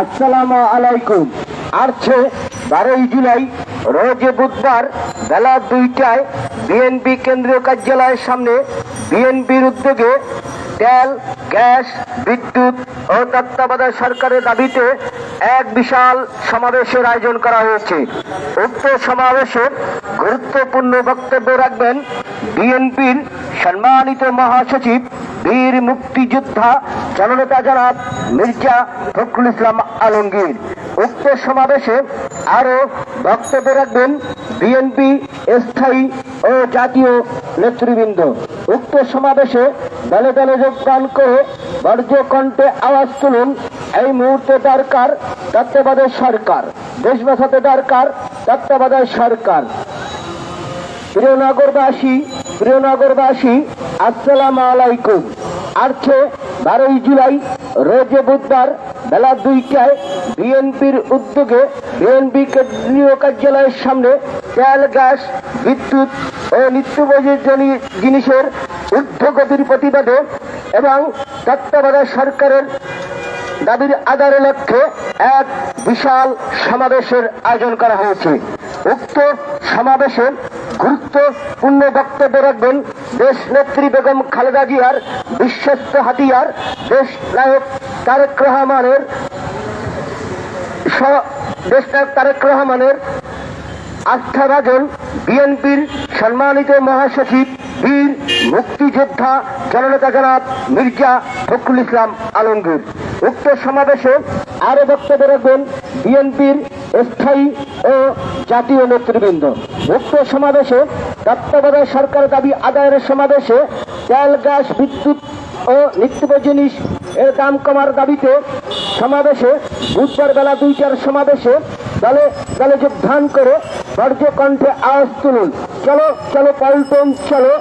আসসালামু আলাইকুম। আরছে বারোই জুলাই, রোজ বুধবার বেলা দুইটায় বিএনপি কেন্দ্রীয় কার্যালয়ের সামনে বিএনপির উদ্যোগে তেল, গ্যাস, বিদ্যুৎ ও তত্ত্বাবধায়ক সরকারের দাবিতে এক বিশাল সমাবেশের আয়োজন করা হয়েছে। উক্ত সমাবেশে গুরুত্বপূর্ণ বক্তব্য রাখবেন বিএনপির সম্মানিত মহাসচিব বীর মুক্তিযোদ্ধা জননেতা জনাব মির্জা ফখরুল ইসলাম আলমগীর। উক্ত সমাবেশে আরও বক্তব্য রাখবেন বিএনপি স্থায়ী ও জাতীয় নেতৃবৃন্দ। উক্ত সমাবেশে দলে দলে যোগদান করে বর্জ্য কণ্ঠে আওয়াজ তুলুন। এই মুহূর্তে দরকার তত্ত্বাবধায়ক সরকার। দেশ বাঁচাতে দরকার তত্ত্বাবধায়ক সরকার। প্রিয় নগরবাসী প্রিয় নগরবাসী, আসসালামু আলাইকুম। আজকে বারোই জুলাই, রোজে বুধবার বেলা দুইটায় বিএনপির উদ্যোগে বিএনপি কেন্দ্রীয় কার্যালয়ের সামনে তেল, গ্যাস, বিদ্যুৎ ও নিত্যপ্রয়োজনীয় জিনিসের ঊর্ধ্বগতির প্রতিবাদে এবং তত্ত্বাবধায়ক সরকারের দাবির আদায়ের লক্ষ্যে এক বিশাল সমাবেশের আয়োজন করা হয়েছে। উক্ত সমাবেশে গুরুত্বপূর্ণ বক্তব্য রাখবেন দেশ নেত্রী বেগম খালেদা জিয়ার বিশ্বস্ত হাতিয়ার, দেশ নায়ক তারেক রহমানের দেশ নায়ক তারেক রহমানের আস্থাভাজন বিএনপির সম্মানিত মহাসচিব, বীর মুক্তিযোদ্ধা জননেতা জনাব মির্জা ফখরুল ইসলাম আলমগীর। উক্ত সমাবেশে আরও বক্তব্য রাখবেন বিএনপির স্থায়ী ও জাতীয় নেতৃবৃন্দ। উক্ত সমাবেশে তত্ত্বাবধায়ক সরকার দাবি আদায়ের সমাবেশে তেল, গ্যাস, বিদ্যুৎ ও নিত্যব জিনিস এর দাম কমার দাবিতে সমাবেশে বুধবার বেলা দুইটার সমাবেশে দলে দলে যোগদান করে বর্জ্য কণ্ঠে আওয়াজ তুলুন। চলো চলো, পল্টন, চলো।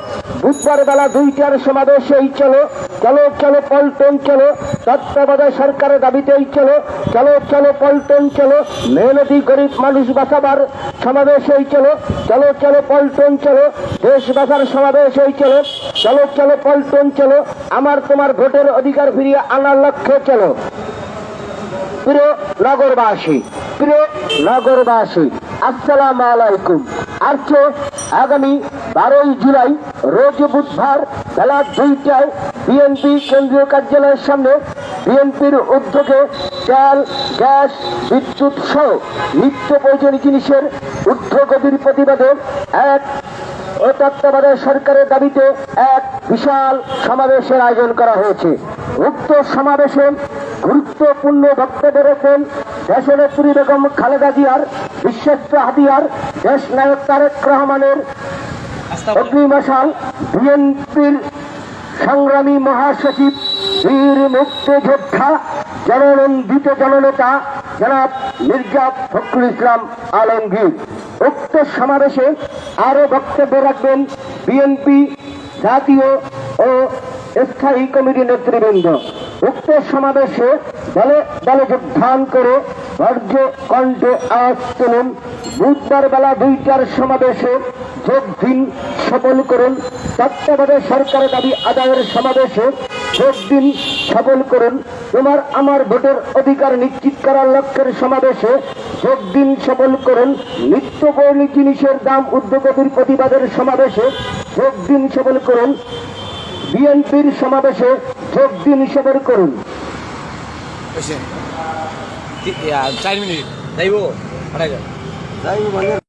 বুধবার বেলা দুইটার সমাবেশেই চলো। চলো চলো, পল্টন চলো। তত্ত্বাবধায়ক সরকারের দাবিতে দাবিতেই চলো। চলো চলো, পল্টন চলো। মেহনতি গরিব মানুষ বাঁচাবার সমাবেশেই চলো। চলো চলো, পল্টন চলো। দেশ বাঁচার সমাবেশেই চলো। চলো চলো, পল্টন চলো। আমার তোমার ভোটের অধিকার ফিরিয়ে আনার লক্ষ্যে চলো। প্রিয় নগরবাসী প্রিয় নগরবাসী, আসসালামু আলাইকুম। আজকে আগামী বারোই জুলাই রোজ বুধবার বেলা দুইটায় বিএনপি কেন্দ্রীয় কার্যালয়ের সামনে বিএনপির উদ্যোগে তেল, গ্যাস, বিদ্যুৎ সহ নিত্য প্রয়োজনীয় জিনিসের ঊর্ধ্বগতির প্রতিবাদে এক তত্ত্বাবধায়ক সরকারের দাবিতে এক বিশাল সমাবেশের আয়োজন করা হয়েছে। উক্ত সমাবেশে গুরুত্বপূর্ণ বক্তব্য রাখেন দেশনেত্রী বেগম খালেদা জিয়ার বিশ্বস্ত হাতিয়ার দেশ নায়ক তারেক রহমানের অগ্নিমশাল বিএনপির সংগ্রামী মহাসচিব বীর মুক্তিযোদ্ধা জননন্দিত জননেতা জনাব মির্জা ফখরুল ইসলাম আলমগীর। উক্ত সমাবেশে আরও বক্তব্য রাখবেন বিএনপি জাতীয় ও স্থায়ী কমিটির নেতৃবৃন্দ। উক্ত সমাবেশে দলে দলে যোগদান করে বর্জ্য কণ্ঠে আওয়াজ তুলুন। বুধবার বেলা দুইটার সমাবেশে যোগ দিন সফল করুন। তত্ত্বাবধায়ক সরকারের দাবি আদায়ের সমাবেশে যোগ দিন সফল করুন। তোমার আমার ভোটের অধিকার নিশ্চিত করার লক্ষ্যের সমাবেশে যোগ দিন সফল করুন। নিত্য পৌর্ণি জিনিসের দাম উদ্যোগতির প্রতিবাদের সমাবেশে যোগ দিন সফল করুন। বিএনপির সমাবেশে যোগ দিন সফল করুন। চার মিনিট। যাইব পাঠাই যাও।